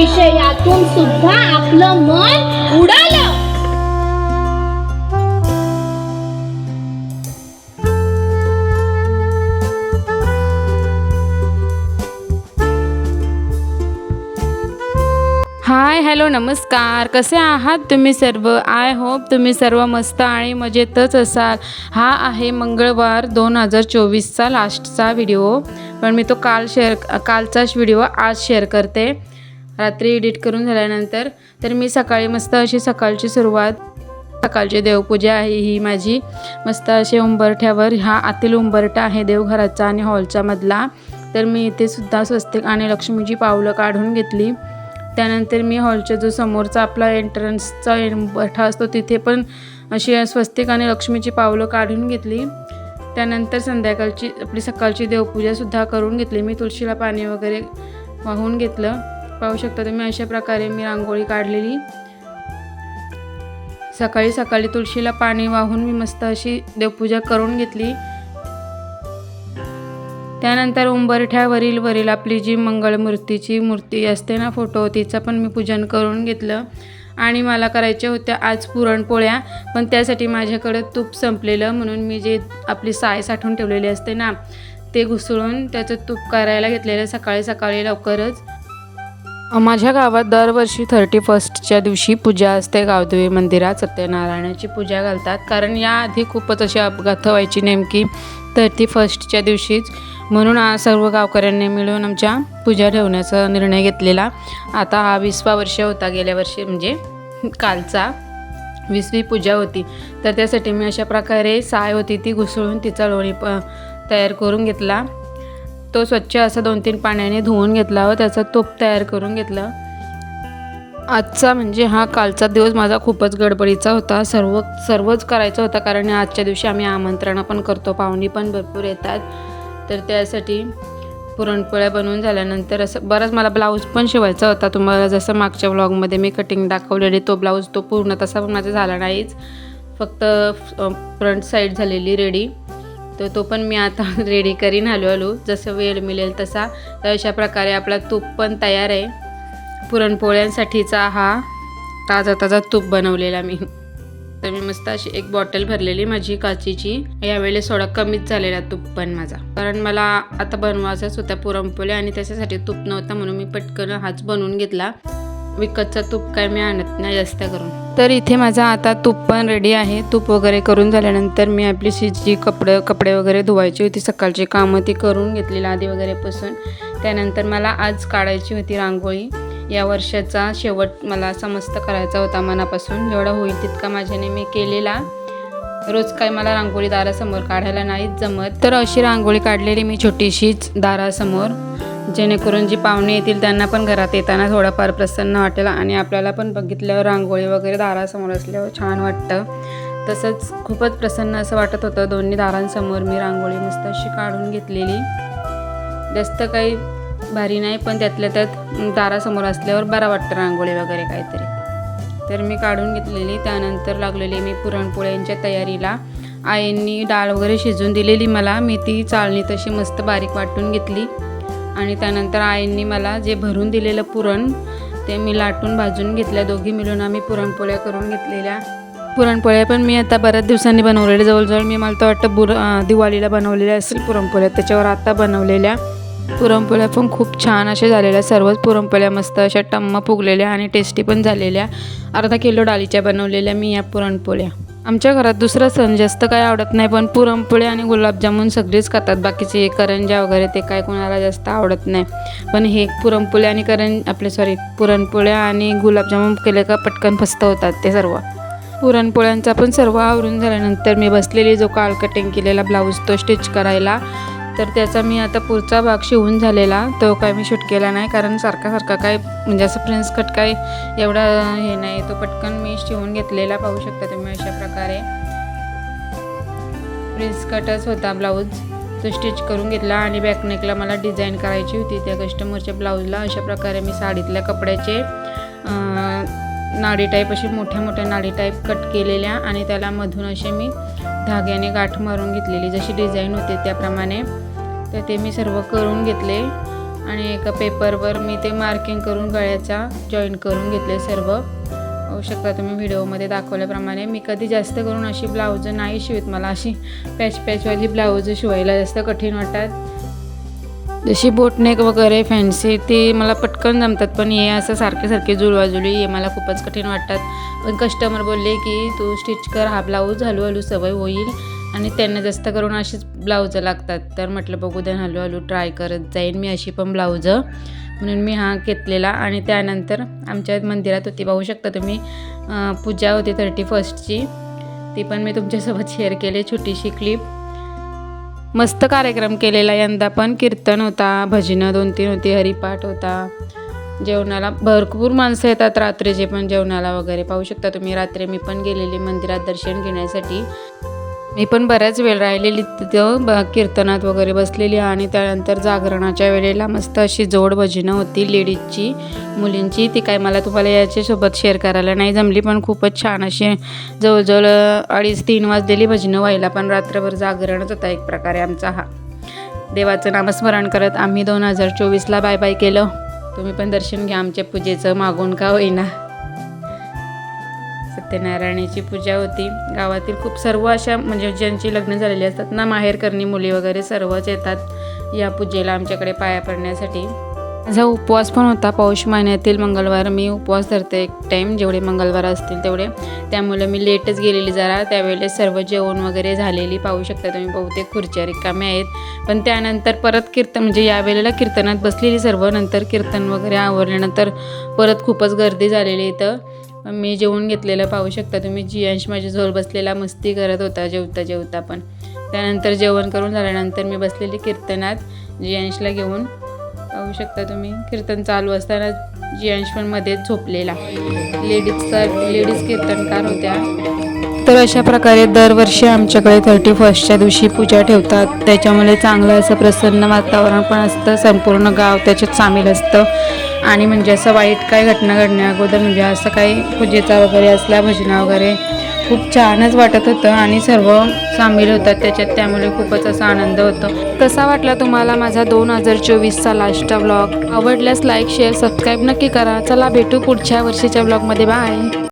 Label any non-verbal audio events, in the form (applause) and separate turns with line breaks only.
विषयातून सुद्धा आपलं मन उडालं.
हाय हॅलो नमस्कार. कसे आहात तुम्ही सर्व? आय होप तुम्ही सर्व मस्त आणि मजेतच असाल. हा आहे मंगळवार दोन हजार चोवीसचा लास्टचा व्हिडिओ. पण मी तो काल शेअर कालचाच व्हिडिओ आज शेअर करते. रात्री एडिट करून झाल्यानंतर तर मी सकाळी मस्त अशी सकाळची सुरुवात सकाळची देवपूजा आहे ही माझी. मस्त असे उंबरठ्यावर हा आतील उंबरठा आहे देवघराचा आणि हॉलचा मधला. तर मी इथे सुद्धा स्वस्तिक आणि लक्ष्मीची पावलं काढून घेतली. त्यानंतर मी हॉलच्या जो समोरचा आपला एंट्रन्सचा उंबरठा असतो तिथे पण अशी स्वस्तिक आणि लक्ष्मीची पावलं काढून घेतली. त्यानंतर संध्याकाळची आपली सकाळची देवपूजासुद्धा करून घेतली. मी तुळशीला पाणी वगैरे वाहून घेतलं. पाहू शकता तुम्ही अशा प्रकारे मी रांगोळी काढलेली. सकाळी सकाळी तुळशीला पाणी वाहून मी मस्त अशी देवपूजा करून घेतली. त्यानंतर उंबरठ्यावरील वरील आपली जी मंगळमूर्तीची मूर्ती असते ना फोटो तिचं पण मी पूजन करून घेतलं. आणि मला करायच्या होत्या आज पुरणपोळ्या पण त्यासाठी माझ्याकडं तूप संपलेलं म्हणून मी जे आपली साय साठवून ठेवलेली असते ना ते घुसळून त्याचं तूप करायला घेतलेलं सकाळी सकाळी लवकरच. माझ्या गावात दरवर्षी थर्टी फर्स्टच्या दिवशी पूजा असते गावदेवी मंदिरात सत्यनारायणाची पूजा घालतात. कारण याआधी खूपच अशी अपघात व्हायची नेमकी थर्टी फर्स्टच्या दिवशीच. म्हणून आज सर्व गावकऱ्यांनी मिळून आमच्या पूजा ठेवण्याचा निर्णय घेतलेला. आता हा विसवा वर्ष होता गेल्या वर्षी म्हणजे कालचा विसवी पूजा होती. तर त्यासाठी मी अशा प्रकारे साय होती ती घुसळून तिचा लोणी प तयार करून घेतला. तो स्वच्छ असा दोन तीन पाण्याने धुवून घेतला व त्याचा तोप तयार करून घेतलं. आजचा म्हणजे हा कालचा दिवस माझा खूपच गडबडीचा होता. सर्व सर्वच करायचा होता कारण आजच्या दिवशी आम्ही आमंत्रणं पण करतो. पाहुणी पण भरपूर येतात. तर त्यासाठी पुरणपोळ्या बनवून झाल्यानंतर असं बराच मला ब्लाऊज पण शिवायचा होता. तुम्हाला जसं मागच्या व्लॉगमध्ये मी कटिंग दाखवलेली तो ब्लाऊज तो पूर्ण तसा पण माझा झाला नाहीच. फक्त फ्रंट साईड झालेली रेडी तर तो पण मी आता (laughs) रेडी करीन हळूहळू. जसं वेळ मिळेल तसा. तर अशा प्रकारे आपला तूप पण तयार आहे. पुरणपोळ्यांसाठीचा हा ताजा ताजा तूप बनवलेला मी. तर मी मस्त अशी एक बॉटल भरलेली माझी काचीची. यावेळेस थोडा कमीच झालेला तूप पण माझा. कारण मला आता बनवायचाच होता पुरणपोळ्या आणि त्याच्यासाठी तूप नव्हता म्हणून मी पटकन हाच बनवून घेतला. विकतचा तूप काय मी आणत नाही जास्त करून. तर इथे माझा आता तूप पण रेडी आहे. तूप वगैरे करून झाल्यानंतर मी आपली जी कपडे कपडे वगैरे धुवायची होती सकाळची कामं ती करून घेतलेली आधी वगैरे पुसून. त्यानंतर मला आज काढायची होती रांगोळी. या वर्षाचा शेवट मला समस्त करायचा होता मनापासून. जेवढा होईल तितका माझ्याने मी केलेला. रोज काय मला रांगोळी दारासमोर काढायला नाहीच जमत. तर अशी रांगोळी काढलेली मी छोटीशीच दारासमोर. जेणेकरून जी पाहुणे येतील त्यांना पण घरात येताना थोडंफार प्रसन्न वाटेल आणि आपल्याला पण बघितल्यावर रांगोळी वगैरे दारासमोर असल्यावर छान वाटतं. तसंच खूपच प्रसन्न असं वाटत होतं. दोन्ही दारांसमोर मी रांगोळी मस्त अशी काढून घेतलेली. जास्त काही भारी नाही पण त्यातल्या त्यात दारासमोर असल्यावर बरा वाटतं रांगोळी वगैरे काहीतरी. तर मी काढून घेतलेली. त्यानंतर लागलेली मी पुरणपोळ्यांच्या तयारीला. आईंनी डाळ वगैरे शिजून दिलेली मला. मी ती चाळणी तशी मस्त बारीक वाटून घेतली. आणि त्यानंतर आईंनी मला जे भरून दिलेलं पुरण ते मी लाटून भाजून घेतल्या. दोघी मिळून आम्ही पुरणपोळ्या करून घेतलेल्या. पुरणपोळ्या पण मी आता बऱ्याच दिवसांनी बनवलेल्या. जवळजवळ मी मला तर वाटतं बुर दिवाळीला बनवलेल्या असेल पुरणपोळ्या. त्याच्यावर आता बनवलेल्या. पुरणपोळ्या पण खूप छान अशा झालेल्या. सर्वच पुरणपोळ्या मस्त अशा टम्म फुगलेल्या आणि टेस्टी पण झालेल्या. अर्धा किलो डाळीच्या बनवलेल्या मी या पुरणपोळ्या. आमच्या घरात दुसरा सण जास्त काय आवडत नाही पण पुरणपोळी आणि गुलाबजामुन सगळेच खातात. बाकीचे करंजा वगैरे ते काय कोणाला जास्त आवडत नाही. पण हे पुरणपोळी आणि करं आपले सॉरी पुरणपोळ्या आणि गुलाबजामुन केले का पटकन फस्त होतात ते सर्व. पुरणपोळ्यांचा पण सर्व आवरून झाल्यानंतर मी बसलेली जो काल कटिंग केलेला ब्लाऊज तो स्टिच करायला. तर त्याचा मी आता पुढचा भाग शिवून झालेला. तो काय मी शूट केला नाही कारण सारखा सारखा काय म्हणजे असं प्रिन्स कट काय एवढा हे नाही. तो पटकन मी शिवून घेतलेला पाहू शकता तुम्ही अशा प्रकारे. प्रिन्स कटच होता ब्लाऊज तो स्टिच करून घेतला आणि बॅकनेकला मला डिझाईन करायची होती. त्या कस्टमरच्या ब्लाऊजला अशा प्रकारे मी साडीतल्या कपड्याचे नाडी टाईप अशी मोठ्या मोठ्या नाडी टाईप कट केलेल्या आणि त्याला मधून असे मी धाग्याने गाठ मारून घेतलेली जशी डिझाईन होते त्याप्रमाणे. तर ते मी सर्व करून घेतले आणि एका पेपरवर मी ते मार्किंग करून गळ्याचा जॉईन करून घेतले सर्व. होऊ शकता तुम्ही व्हिडिओमध्ये दाखवल्याप्रमाणे. मी कधी जास्त करून अशी ब्लाऊज नाही शिवत. मला अशी पॅच पॅचवाली ब्लाऊज शिवायला जास्त कठीण वाटतात. जशी बोटनेक वगैरे फॅन्सी ती मला पटकन जमतात. पण हे असं सारखे सारखे जुळवाजुळी हे मला खूपच कठीण वाटतात. पण कस्टमर बोलले की तू स्टिच कर हा ब्लाऊज हळूहळू सवय होईल आणि त्यांना जास्त करून अशीच ब्लाऊज लागतात. तर म्हटलं बघू द्या हळूहळू ट्राय करत जाईन मी अशी पण ब्लाऊज म्हणून मी हा घेतलेला आणि त्यानंतर आमच्या मंदिरात होती. पाहू शकता तुम्ही पूजा होती थर्टी फर्स्टची ती पण मी तुमच्यासोबत शेअर केली छोटीशी क्लिप मस्त कार्यक्रम केलेला यंदा पण. कीर्तन होता भजनं दोन तीन होती हरिपाठ होता. जेवणाला भरपूर माणसं येतात रात्रीचे पण जेवणाला वगैरे. पाहू शकता तुम्ही रात्री मी पण गेलेली मंदिरात दर्शन घेण्यासाठी. मी पण बऱ्याच वेळ राहिलेली तिथं ब कीर्तनात वगैरे बसलेली आणि त्यानंतर जागरणाच्या वेळेला मस्त अशी जोड भजनं होती लेडीजची मुलींची. ती काय मला तुम्हाला याच्यासोबत शेअर करायला नाही जमली पण खूपच छान अशी जवळजवळ अडीच तीन वाजलेली भजनं व्हायला पण रात्रभर जागरणच होता एक प्रकारे आमचा हा. देवाचं नामस्मरण करत आम्ही दोन हजार चोवीसला बाय बाय केलं. तुम्ही पण दर्शन घ्या आमच्या पूजेचं मागून का होईना. सत्यनारायणाची पूजा होती. गावातील खूप सर्व अशा म्हणजे ज्यांची लग्न झालेली असतात ना माहेर करणी मुली वगैरे सर्वच येतात या पूजेला आमच्याकडे पाया पडण्यासाठी. माझा उपवास पण होता. पौष महिन्यातील मंगळवार मी उपवास धरते एक टाईम जेवढे मंगळवार असतील तेवढे. त्यामुळे मी लेटच गेलेली जरा. त्यावेळेस सर्व जेवण वगैरे झालेली पाहू शकता तुम्ही. बहुतेक खुर्च्या रिकाम्या आहेत. पण त्यानंतर परत कीर्तन म्हणजे या वेळेला कीर्तनात बसलेली सर्व. नंतर कीर्तन वगैरे आवरल्यानंतर परत खूपच गर्दी झालेली इथं. मी जेवून घेतलेलं पाहू शकता तुम्ही. जियांश माझ्या बसलेला मस्ती करत होता जेवता जेवता पण. त्यानंतर जेवण करून झाल्यानंतर मी बसलेली कीर्तनात जियांशला घेऊन पाहू शकता तुम्ही. कीर्तन चालू असताना जियांश पण मध्येच झोपलेला. लेडीजचा लेडीज कीर्तनकार होत्या. तर अशा प्रकारे दरवर्षी आमच्याकडे थर्टी फर्स्टच्या दिवशी पूजा ठेवतात. त्याच्यामुळे चांगलं असं प्रसन्न वातावरण पण असतं संपूर्ण गाव त्याच्यात सामील असतं. आणि म्हणजे असं वाईट काय घटना घडण्या अगोदर म्हणजे असं काही पूजेचा वगैरे असला भजना वगैरे खूप छानच वाटत होतं आणि सर्व सामील होतात त्याच्यात. त्यामुळे खूपच असा आनंद होतो. कसा वाटला तुम्हाला माझा दोन हजार चोवीसचा लास्टचा ब्लॉग आवडल्यास लाईक शेअर सबस्क्राईब नक्की करा. चला भेटू पुढच्या वर्षीच्या ब्लॉगमध्ये बाय